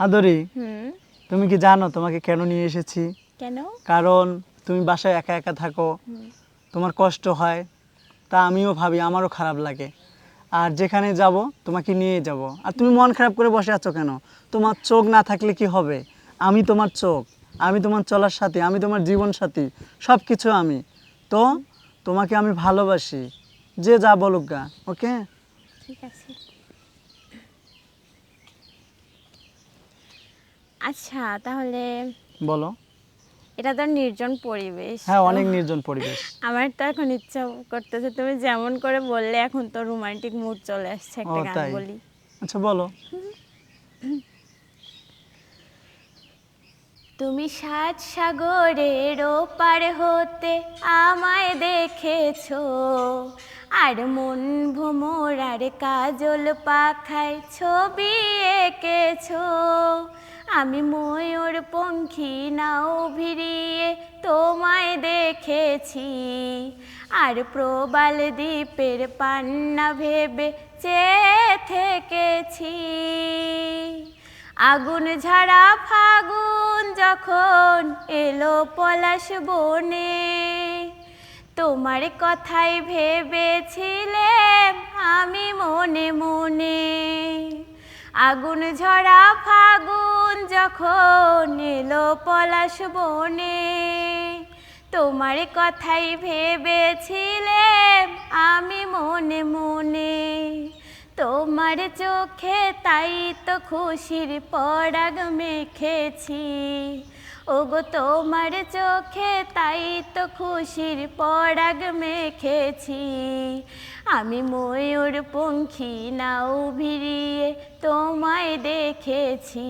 আদরি তুমি কি জানো তোমাকে কেন নিয়ে এসেছি? কেন? কারণ তুমি বাসায় একা একা থাকো। তোমার কষ্ট হয় তা আমিও ভাবি আমারও খারাপ লাগে। আর যেখানে যাব তোমাকে নিয়ে যাব। আর তুমি মন খারাপ করে বসে আছো কেন? তোমার চোখ না থাকলে কি হবে? আমি তোমার চোখ আমি তোমার চলার সাথী আমি তোমার জীবন সাথী সব কিছু আমি। তো তোমাকে আমি ভালোবাসি যে যা বলুক গা ওকে? ঠিক আছে। আচ্ছা তাহলে বলো। এটা তো নির্জন পরিবেশ। হ্যাঁ অনেক নির্জন পরিবেশ। আমার তো এখন ইচ্ছা করতেছে তুমি যেমন করে বললে এখন তো রোমান্টিক মুড চলে আসছে একটা গান বলি। আচ্ছা বলো। তুমি সাত সাগরের পার হতে আমায় দেখেছ আর মন ভোমর আর কাজল পাখায় ছবি এঁকেছো। আমি ময়ূর পঙ্খী নাও ভিড়িয়ে তোমায় দেখেছি। আর প্রবাল দ্বীপের পান্না ভেবে চেয়ে থেকেছি। আগুন ঝাড়া ফাগুন যখন এলো পলাশ বনে, তোমার কথাই ভেবেছিলাম আমি মনে মনে। আগুন ঝরা ফাগুন যখন এলো পলাশ বনে, তোমার কথাই ভেবেছিলাম আমি মনে মনে। তোমার চোখে তাই তো খুশির পরাগ মেখেছি। ওগো, তোমার চোখে তাই তো খুশির পরাগ মেখেছি। আমি ময়ূর পঙ্খী নাও ভিড়িয়ে দেখেছি।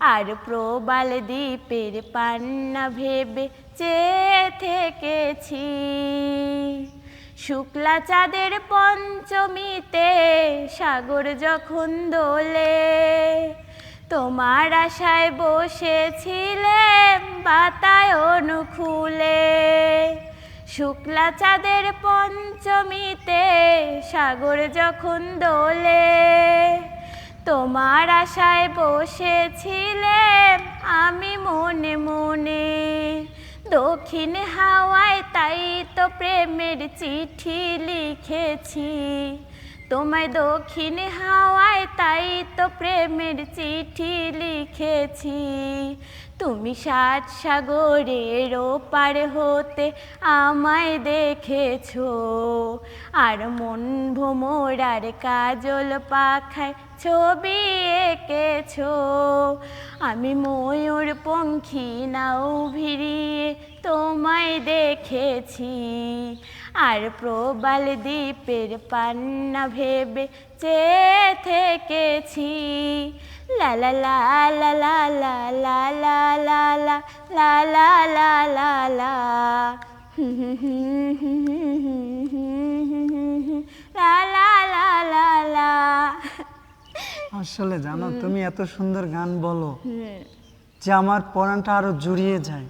আর প্রবাল দ্বীপের পান্না ভেবে চেয়ে থেকেছি। শুক্লা চাঁদের পঞ্চমীতে সাগর যখন দোলে, তোমার আশায় বসেছিলে বাতায়ন খুলে। শুক্লা চাঁদের পঞ্চমীতে সাগর যখন দোলে তোমার আশায় বসেছিলে আমি মনে মনে। দক্ষিণ হাওয়ায় তাই তো প্রেমের চিঠি লিখেছি। তোমায় দক্ষিণ হাওয়ায় তাই তো প্রেমের চিঠি লিখেছি। তুমি সাত সাগরের পার হতে আমায় দেখেছ। আর মন ভোমর আর কাজল পাখায় ছবি এঁকেছো। আমি ময়ূর পঙ্খী নাও ভিড়িয়ে তোমায় দেখেছি। আর প্রবাল দ্বীপের পান্না ভেবে চেয়ে থেকেছি লা লা লা লা লা লা লা লা লা লা লা লা লা লা লা লা লা লা লা আসলে জানো তুমি এত সুন্দর গান বলো যে আমার পরাণটা আরও জুড়িয়ে যায়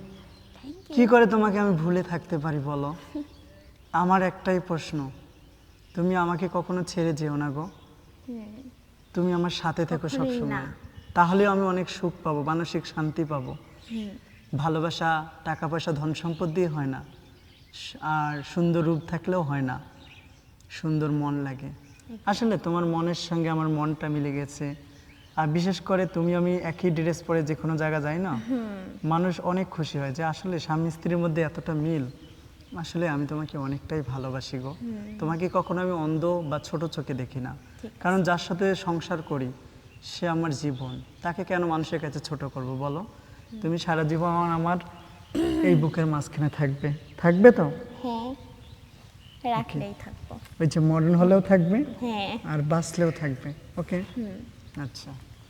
কি করে তোমাকে আমি ভুলে থাকতে পারি বলো আমার একটাই প্রশ্ন তুমি আমাকে কখনো ছেড়ে যেও না গো। তুমি আমার সাথে থেকো সবসময়। তাহলেও আমি অনেক সুখ পাবো মানসিক শান্তি পাবো। ভালোবাসা টাকা পয়সা ধন সম্পদ দিয়ে হয় না। আর সুন্দর রূপ থাকলেও হয় না। সুন্দর মন লাগে। আসলে তোমার মনের সঙ্গে আমার মনটা মিলে গেছে। আর বিশেষ করে তুমি আমি একই ড্রেস পরে যে কোনো জায়গা যাই না? মানুষ অনেক খুশি হয় যে আসলে স্বামী স্ত্রীর মধ্যে এতটা মিল। আসলে আমি তোমাকে অনেকটাই ভালোবাসি গো। তোমাকে কখনো আমি অন্ধ বা ছোট চোখে দেখি না। কারণ যার সাথে সংসার করি সে আমার জীবন। তাকে কেন মানুষের কাছে ছোট করব বলো? তুমি সারা জীবন আমার এই বুকের মাঝখানে থাকবে। থাকবে তো? হ্যাঁ। রাখলেই থাকব। ওই যে মডার্ন হলেও থাকবে হ্যাঁ। আর বাঁচলেও থাকবে। ওকে আচ্ছা।